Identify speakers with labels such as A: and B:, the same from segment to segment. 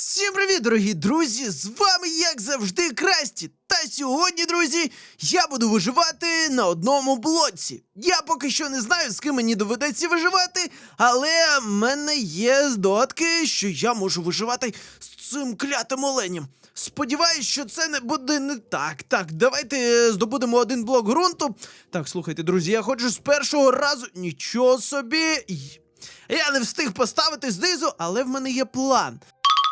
A: Всім привіт, дорогі друзі! З вами, як завжди, Красті. Та сьогодні, друзі, я буду виживати на одному блоці. Я поки що не знаю, з ким мені доведеться виживати, але в мене є здогадки, що я можу виживати з цим клятим оленем. Сподіваюсь, що це не буде не так. Так, давайте е, здобудемо один блок ґрунту. Так, слухайте, друзі, я хочу з першого разу. Нічого собі. Я не встиг поставити знизу, але в мене є план.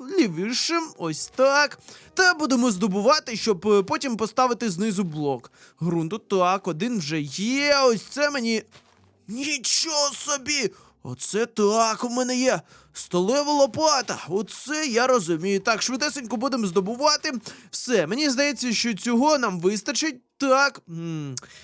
A: лівішим, ось так, та будемо здобувати, щоб е, потім поставити знизу блок. Грунту так, один вже є, ось це мені. Нічого собі! Оце так, у мене є столева лопата. Оце я розумію. Так, швидесенько будемо здобувати. Все, мені здається, що цього нам вистачить. Так.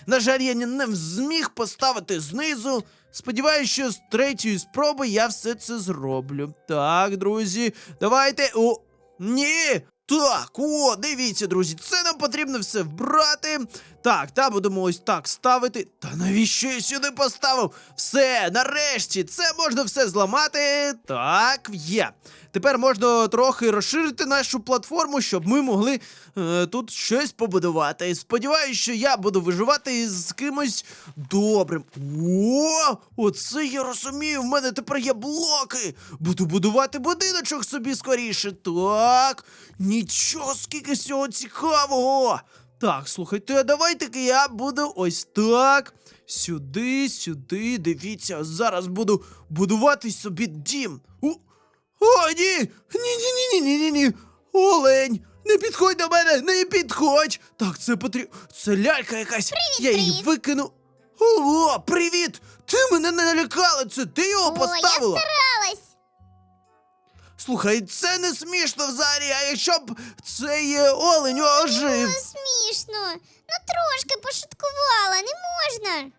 A: На жаль, я не- зміг поставити знизу. Сподіваюсь, що з третьої спроби я все це зроблю. Так, друзі, давайте. О, ні! Так, о, дивіться, друзі, це нам потрібно все вбрати. Так, та будемо ось так ставити. Та навіщо я сюди поставив? Все, нарешті, це можна все зламати. Так, є. Тепер можна трохи розширити нашу платформу, щоб ми могли е, тут щось побудувати. Сподіваюсь, що я буду виживати з кимось добрим. О, оце я розумію. В мене тепер є блоки. Буду будувати будиночок собі скоріше. Так, нічого, скільки всього цікавого. Так, слухайте, а давайте я буду ось так. Сюди, сюди, дивіться, зараз буду будувати собі дім. О, о, ні! Ні, ні, ні, ні, ні, ні. Олень! Не підходь до мене, не підходь! Так, це потрібно. Це лялька якась. Привіт, Я її
B: привіт.
A: викину. О, привіт! Ти мене не налякала, це ти його
B: О, я
A: поставила?
B: старалась.
A: Слухай, це не смішно взагалі, а якщо б цей е, олень ожив.
B: Ну, смішно. Ну трошки пошуткувала, не можна.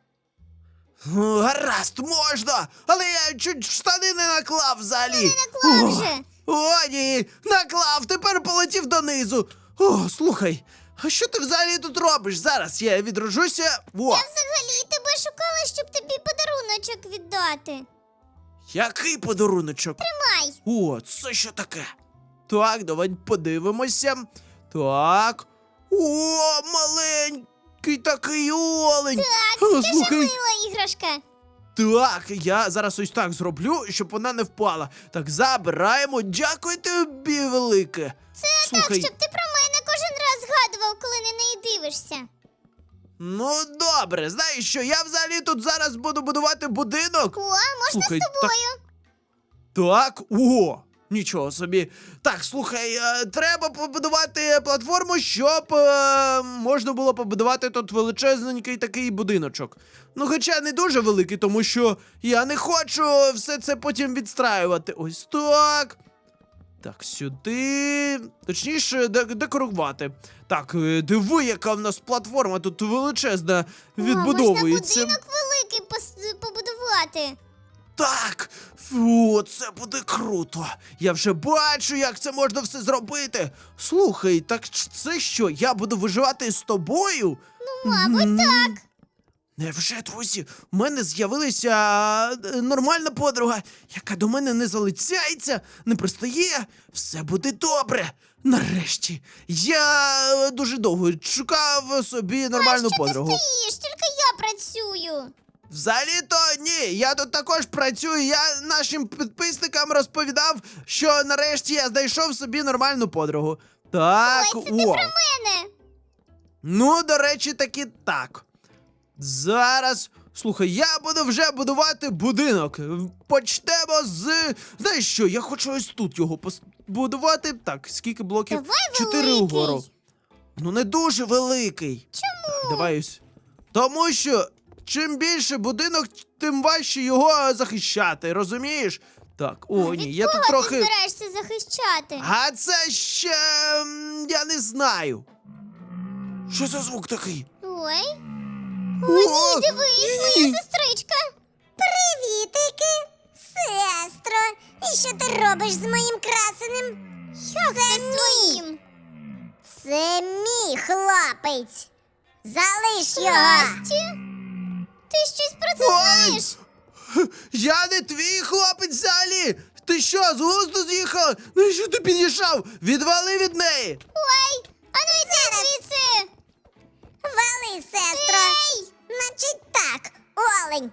A: О, Гаразд, можна, але я чуть в штани не наклав взагалі.
B: Не наклав
A: О,
B: вже.
A: О, ні, наклав, тепер полетів донизу. О, слухай, а що ти взагалі тут робиш? Зараз я відрожуся. О,
B: Я взагалі тебе шукала, щоб тобі подаруночок віддати.
A: Який подаруночок?
B: Тримай.
A: О, це що таке? Так, давай подивимося. Так. О, маленький такий олень.
B: Так,
A: О,
B: це ж
A: слухай.
B: мила іграшка.
A: Так, я зараз ось так зроблю, щоб вона не впала. Так, забираємо. Дякую тобі, велике.
B: Це
A: Слухай,
B: так, щоб ти про мене кожен раз згадував, коли на неї дивишся.
A: Ну добре, знаєш що, я взагалі тут зараз буду будувати будинок.
B: О, можна
A: Слухай,
B: з тобою.
A: Так, о, нічого собі. Так, слухай, е, треба побудувати платформу, щоб е, можна було побудувати тут величезненький такий будиночок. Ну, хоча не дуже великий, тому що я не хочу все це потім відстраювати. Ось так. Так, сюди. Точніше, де- декорувати. Так, е, диви, яка в нас платформа тут величезна відбудовується.
B: О, можна будинок великий побудувати.
A: Так, фу, це буде круто. Я вже бачу, як це можна все зробити. Слухай, так це що? Я буду виживати з тобою?
B: Ну, мабуть, так.
A: Невже, друзі, в мене з'явилася е, нормальна подруга, яка до мене не залицяється, не пристає. Все буде добре. Нарешті. Я е, дуже довго шукав собі нормальну подругу.
B: Ти ж тільки я працюю.
A: Взагалі-то ні, я тут також працюю. Я нашим підписникам розповідав, що нарешті я знайшов собі нормальну подругу. Так,
B: Ой, це ти
A: о.
B: про мене.
A: Ну, до речі, таки так. Зараз. Слухай, я буду вже будувати будинок. Почнемо з. Знаєш що, я хочу ось тут його побудувати. Так, скільки блоків?
B: Давай
A: Чотири
B: великий.
A: угору. Ну, не дуже великий.
B: Чому?
A: Так, давай ось. Тому що чим більше будинок, тим важче його захищати, розумієш? Так, о, ні, я тут трохи.
B: ти збираєшся захищати?
A: А це ще. я не знаю. Що за звук такий?
B: Ой,
A: О,
B: ні, дивись, моя сестричка.
C: Привітики, сестро. І що ти робиш з моїм красеним?
B: Як це з твоїм?
C: Це мій хлопець. Залиш його.
B: Красті? Ти щось про це
A: Ой!
B: знаєш?
A: Я не твій хлопець взагалі! Ти що, з глузду з'їхала? Ну що ти підійшов? Відвали від неї!
B: Ой, а ну йди звідси.
C: Вали, сестро.
B: Ей!
C: Значить так, олень.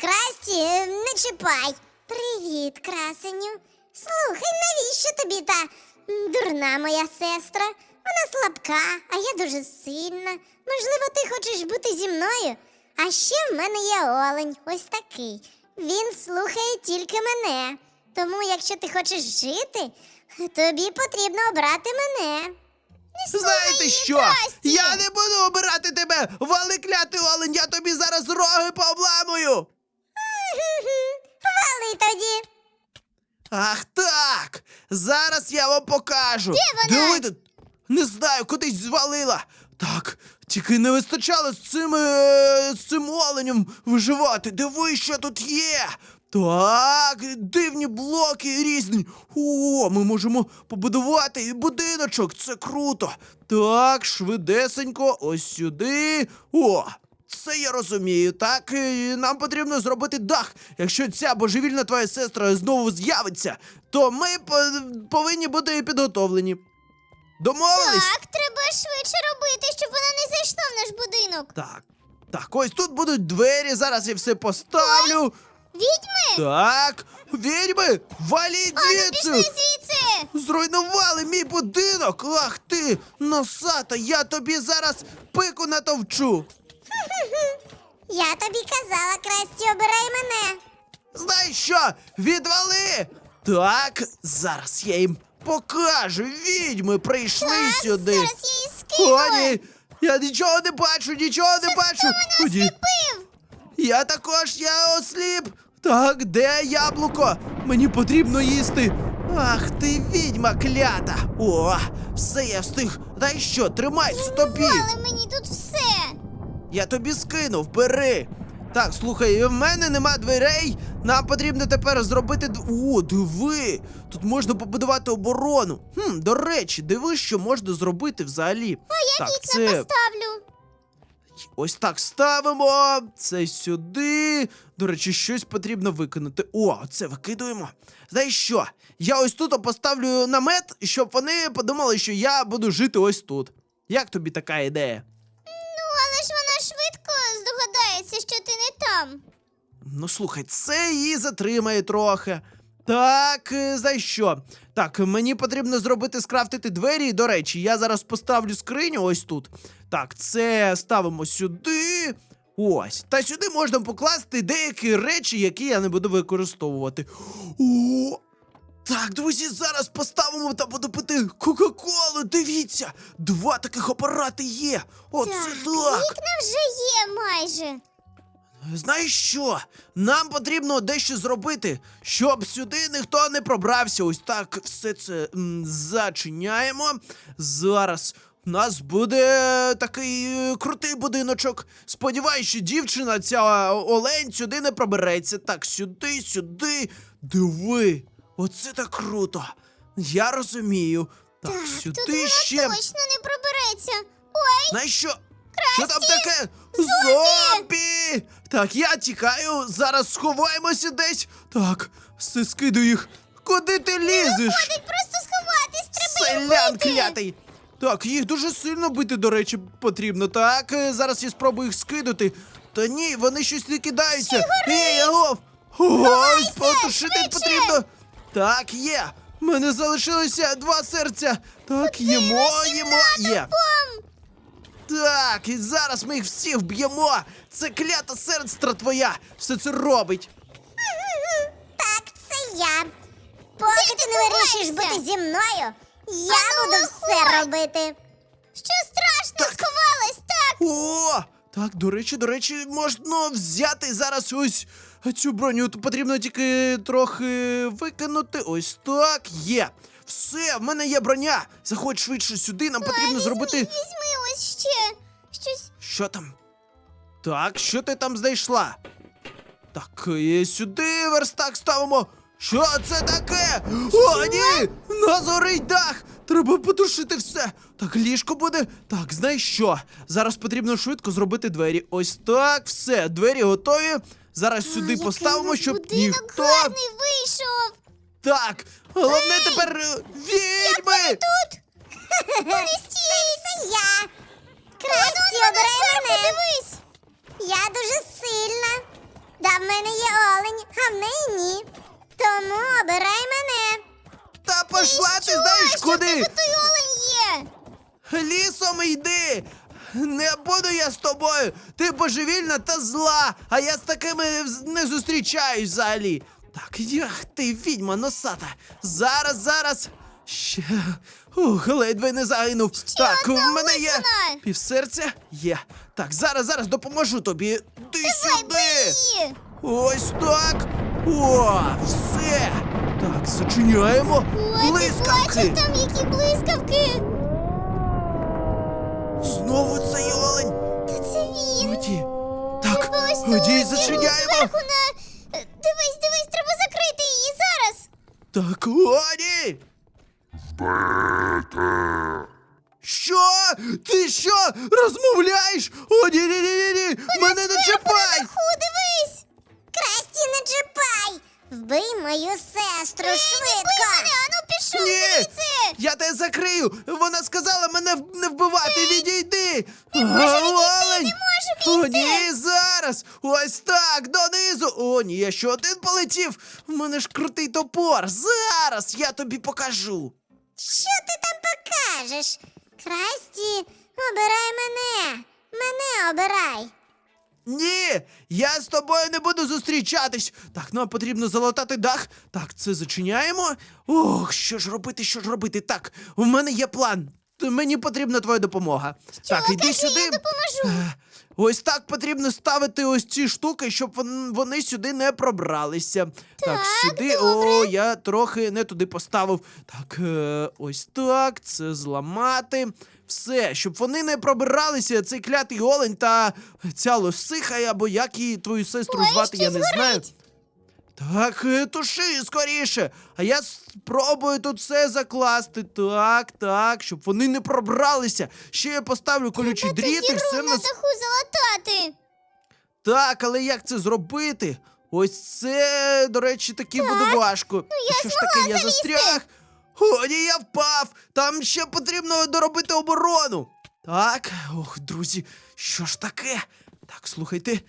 C: Красті е, не чіпай. Привіт, красеню. Слухай, навіщо тобі та дурна моя сестра? Вона слабка, а я дуже сильна. Можливо, ти хочеш бути зі мною? А ще в мене є олень, ось такий. Він слухає тільки мене. Тому, якщо ти хочеш жити, тобі потрібно обрати мене.
A: Знаєте що?
B: Красті!
A: Я не буду обирати тебе! Вали клятий олень, я тобі зараз роги пообламую!
C: Вали тоді.
A: Ах так! Зараз я вам покажу!
B: Де вона?
A: Диви тут! Не знаю, кудись звалила! Так, тільки не вистачало з цим, е, з цим оленем виживати. Диви, що тут є! Так, дивні блоки різні. О, ми можемо побудувати і будиночок. Це круто. Так, швидесенько, ось сюди. О, це я розумію. Так, і нам потрібно зробити дах. Якщо ця божевільна твоя сестра знову з'явиться, то ми по- повинні бути підготовлені. Домовились?
B: Так, треба швидше робити, щоб вона не зайшла в наш будинок.
A: Так. Так, ось тут будуть двері, зараз я все поставлю.
B: Відьми?
A: Так, відьми, валіть
B: А ну пішли
A: звідси!
B: звідси.
A: Зруйнували мій будинок! Ах ти, носата, я тобі зараз пику натовчу!
C: Я тобі казала, Красті, обирай мене.
A: Знаєш що? Відвали! Так, зараз я їм покажу. Відьми прийшли сюди.
B: Зараз я її скину.
A: О, ні, я нічого не бачу, нічого не бачу. Ході.
B: Пив.
A: Я також я осліп. Так, де яблуко? Мені потрібно їсти. Ах ти відьма клята. О, все я встиг. Дай що, тримайся тобі.
B: Але мені тут все.
A: Я тобі скинув, бери. Так, слухай, в мене нема дверей. Нам потрібно тепер зробити. О, диви! Тут можна побудувати оборону. Хм, до речі, диви, що можна зробити взагалі. А
B: Я
A: так,
B: вікна поставлю.
A: Ось так ставимо. Це сюди. До речі, щось потрібно виконати. О, це викидуємо. Знаєш що? Я ось тут поставлю намет, щоб вони подумали, що я буду жити ось тут. Як тобі така ідея?
B: Ну, але ж вона швидко здогадається, що ти не там.
A: Ну слухай, це її затримає трохи. Так, е, знаєш що? Так, мені потрібно зробити скрафтити двері. До речі, я зараз поставлю скриню ось тут. Так, це ставимо сюди. Ось. Та сюди можна покласти деякі речі, які я не буду використовувати. О! Так, друзі, зараз поставимо та буду пити Кока-Колу. Дивіться! Два таких апарати є. Оце так.
B: Вікна вже є майже.
A: Знаєш що? Нам потрібно дещо зробити, щоб сюди ніхто не пробрався. Ось так все це м, зачиняємо. Зараз у нас буде такий е, крутий будиночок. Сподіваюсь, що дівчина, ця олень, сюди не пробереться. Так, сюди, сюди. Диви, оце так круто. Я розумію. Так,
B: Тут
A: сюди
B: вона
A: ще.
B: точно не пробереться. Ой,
A: Знаєш що? Що там таке?
B: Зомбі!
A: Так, я тікаю, зараз сховаємося десь. Так, все скидаю їх. Куди ти лізеш?
B: ходить просто сховатись, треба їх
A: Селян
B: бити.
A: клятий! Так, їх дуже сильно бити, до речі, потрібно. Так, е, зараз я спробую їх скидати. Та ні, вони щось не кидаються. Ей, агов! Ось, потушити
B: швидше!
A: потрібно. Так, є. У мене залишилося два серця. Так, їмо, їмо, є.
B: Бом!
A: Так, і зараз ми їх всіх вб'ємо. Це клята сестра твоя. Все це робить.
C: Так, це я. Поки ти не вирішиш бути зі мною,
B: ну,
C: я буду все
B: виходь.
C: робити.
B: Що страшно, сховалась, так?
A: О, Так, до речі, до речі, можна взяти зараз ось цю броню. Тут потрібно тільки трохи викинути. Ось так, є. Все, в мене є броня. Заходь швидше сюди, нам потрібно зробити.
B: Візьми ще. Щось.
A: Що там? Так, що ти там знайшла? Так, і сюди верстак ставимо. Що це таке? О, ні! Нас горить дах! Треба потушити все. Так, ліжко буде. Так, знаєш що? Зараз потрібно швидко зробити двері. Ось так, все, двері готові. Зараз сюди
B: який у
A: поставимо,
B: нас
A: щоб
B: будинок
A: ніхто.
B: гарний вийшов.
A: Так, головне тепер е, відьми!
C: Це я. Красті, обирай мене. Я дуже сильна. Да, в мене є олень, а в неї ні. Тому обирай мене.
A: Та пошла ти знаєш
B: Що
A: куди?
B: той олень є?
A: Лісом йди! Не буду я з тобою! Ти божевільна та зла, а я з такими не зустрічаюсь взагалі. Так, ях ти відьма носата. Зараз, зараз. Ще. Ух, ледве не загинув. так, в мене є півсерця. Є. Так, зараз, зараз допоможу тобі. Ти сюди!
B: Ні.
A: Ось так. О, все. Так, зачиняємо.
B: Ой, ти бачиш там які блискавки?
A: Знову цей олень.
B: Та це він.
A: Годі. Так, годі, зачиняємо.
B: на... Дивись, дивись, треба закрити її зараз.
A: Так, годі. Що? Ти що? Розмовляєш? О, ні, ні, ні, ні, ні. Мене не чіпай!
B: Ху, дивись.
C: Красті, не чіпай. Вбий мою сестру швидко.
B: Не бий мене, ану пішов
A: Ні!
B: звідси.
A: Я тебе закрию! Вона сказала мене в- не вбивати, відійди! олень!
B: не може
A: О, ні, зараз! Ось так, донизу! О, ні, я ще один полетів! У мене ж крутий топор! Зараз я тобі покажу!
C: Що ти там покажеш? Красті, обирай мене. Мене обирай.
A: Ні, я з тобою не буду зустрічатись. Так, нам потрібно залатати дах. Так, це зачиняємо. Ох, що ж робити, що ж робити? Так, у мене є план. Мені потрібна твоя допомога. так, іди
B: кажи,
A: сюди.
B: я допоможу.
A: Ось так потрібно ставити ось ці штуки, щоб вон- вони сюди не пробралися. Так, сюди. О, я трохи не туди поставив. Так, е, ось так, це зламати. Все, щоб вони не пробиралися, цей клятий олень та ця лосиха, або як її твою сестру
B: Ой,
A: звати, я не знаю. Так, е, туши скоріше. А я спробую тут все закласти. Так, так, щоб вони не пробралися. Ще я поставлю колючі
B: Та
A: дріти,
B: діру
A: все
B: на
A: нас
B: даху залатати.
A: так, але як це зробити? Ось це, до речі, таки буде важко. Ну,
B: я
A: Що ж таке, я застряг? О, ні, я впав! Там ще потрібно доробити оборону. Так, ох, друзі, що ж таке? Так, слухайте.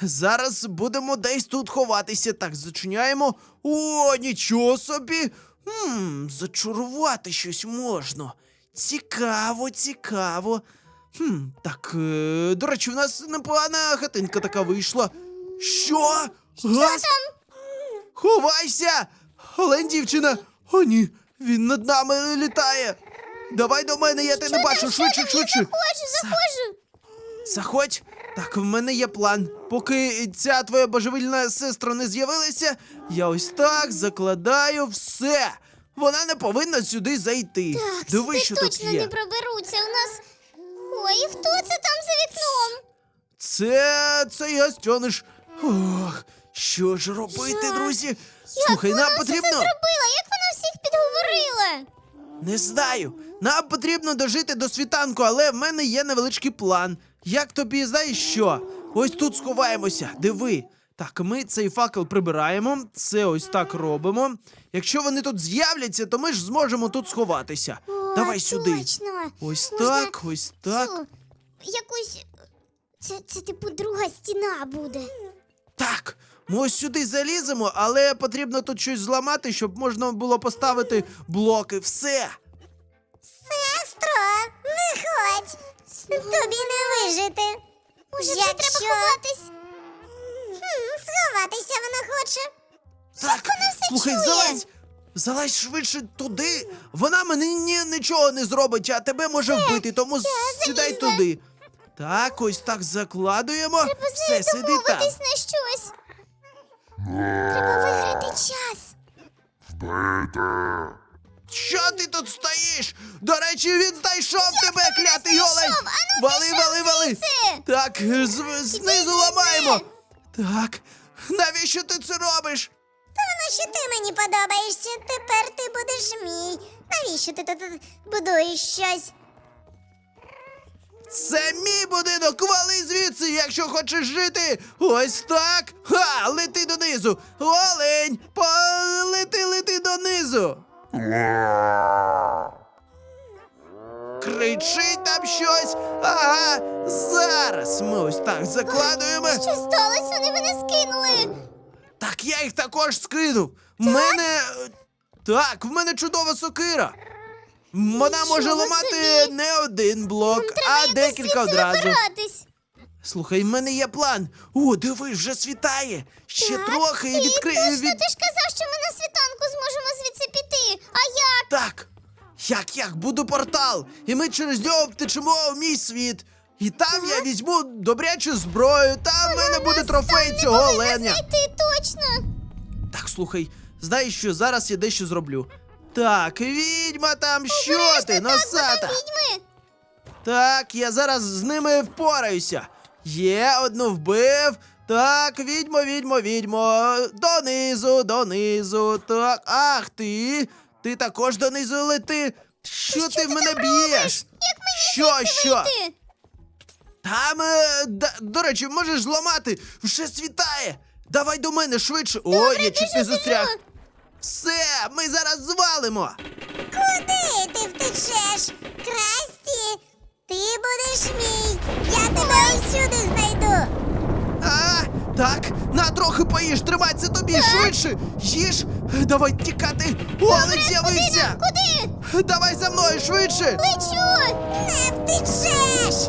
A: Зараз будемо десь тут ховатися. Так, зачиняємо. О, нічого собі. Хм, зачарувати щось можна. Цікаво, цікаво. Хм, так, е, до речі, в нас непогана хатинка така вийшла. Що? Газ? Ховайся! Олень, дівчина! О, ні, він над нами літає. Давай до мене, я тебе не бачу. Швидше, швидше.
B: Заходжу, заходжу.
A: Заходь. Так, в мене є план. Поки ця твоя божевільна сестра не з'явилася, я ось так закладаю все. Вона не повинна сюди зайти.
B: Так,
A: Диви,
B: сюди
A: що
B: точно
A: тут є.
B: не проберуться. У нас. Ой, і хто це там за вікном?
A: Це цей гастьониш. Ох, що ж робити,
B: Як?
A: друзі? Слухай,
B: Як
A: нам
B: вона все
A: потрібно.
B: це зробила? Як вона всіх підговорила?
A: Не знаю. Нам потрібно дожити до світанку, але в мене є невеличкий план. Як тобі знаєш що? Ось тут сховаємося. Диви. Так, ми цей факел прибираємо. Це ось так робимо. Якщо вони тут з'являться, то ми ж зможемо тут сховатися.
B: О,
A: Давай сюди.
B: Точно.
A: Ось
B: Можна
A: так, ось так.
B: цю, якусь. Це, це типу друга стіна буде.
A: Так, ми ось сюди заліземо, але потрібно тут щось зламати, щоб можна було поставити блоки. Все.
C: Сестро, виходь. Тобі не вижити.
B: Може, вже
C: Якщо-
B: треба ховатись?
C: Хм, сховатися вона хоче.
A: Так,
B: все
A: слухай,
B: чує?
A: залазь! Залазь швидше туди. Вона мені ні, нічого не зробить, а тебе може вбити, тому сідай
B: залізла.
A: туди. Так, ось так закладуємо.
B: Треба з
A: Все, сиди там.
B: домовитись на щось. Треба виграти час.
D: Вбити!
A: Що ти тут стоїш? До речі, він знайшов тебе, клятий
B: знайшов?
A: олень!
B: Ану,
A: Вали,
B: пішов
A: вали, вали!
B: звідси!
A: Так, з- знизу
B: звідси!
A: ламаємо! Так, навіщо ти це робиш?
C: Ну що ти мені подобаєшся, тепер ти будеш мій. Навіщо ти тут будуєш щось?
A: Це мій будинок, вали звідси, якщо хочеш жити. Ось так. Ха, лети донизу. Олень, полети, лети донизу. Кричить там щось. Ага, зараз ми ось так закладуємо.
B: Що сталося? Вони мене скинули.
A: Так я їх також скинув. В мене. Так, в мене чудова сокира. Вона може
B: Нічого
A: ламати
B: собі.
A: не один блок, а декілька одразу. Слухай, в мене є план. О, дивись, вже світає. Ще
B: Так,
A: трохи і відкри...
B: точно,
A: від...
B: ти ж казав, що ми на світанку зможемо звідси піти. А як?
A: Так. Як як буду портал, і ми через нього втечемо в мій світ. І там я візьму добрячу зброю, там в мене буде трофей цього оленя.
B: Знайти точно.
A: Так, слухай, знаєш що, зараз я дещо зроблю. Так, відьма там, що ти, носата?
B: відьми.
A: Так, я зараз з ними впораюся. Є, одну вбив. Так, відьмо, відьмо, відьмо. Донизу, донизу. Так. Ах ти. Ти також донизу лети. Що, ти в мене б'єш? Що, що?
B: вийти?
A: Там, е, да- до речі, можеш зламати. Вже світає. Давай до мене швидше. О,
B: Добре,
A: я чуть не застряг.
B: біжу.
A: Все, ми зараз звалимо.
C: Куди ти втечеш? Красті, ти будеш мій. Я тебе усюди знайду.
A: А, так, на трохи поїж, тримай це тобі швидше. Їж, давай тікати. Олень з'явився.
B: Куди?
A: Давай за мною швидше.
B: Лечу.
C: Не втечеш.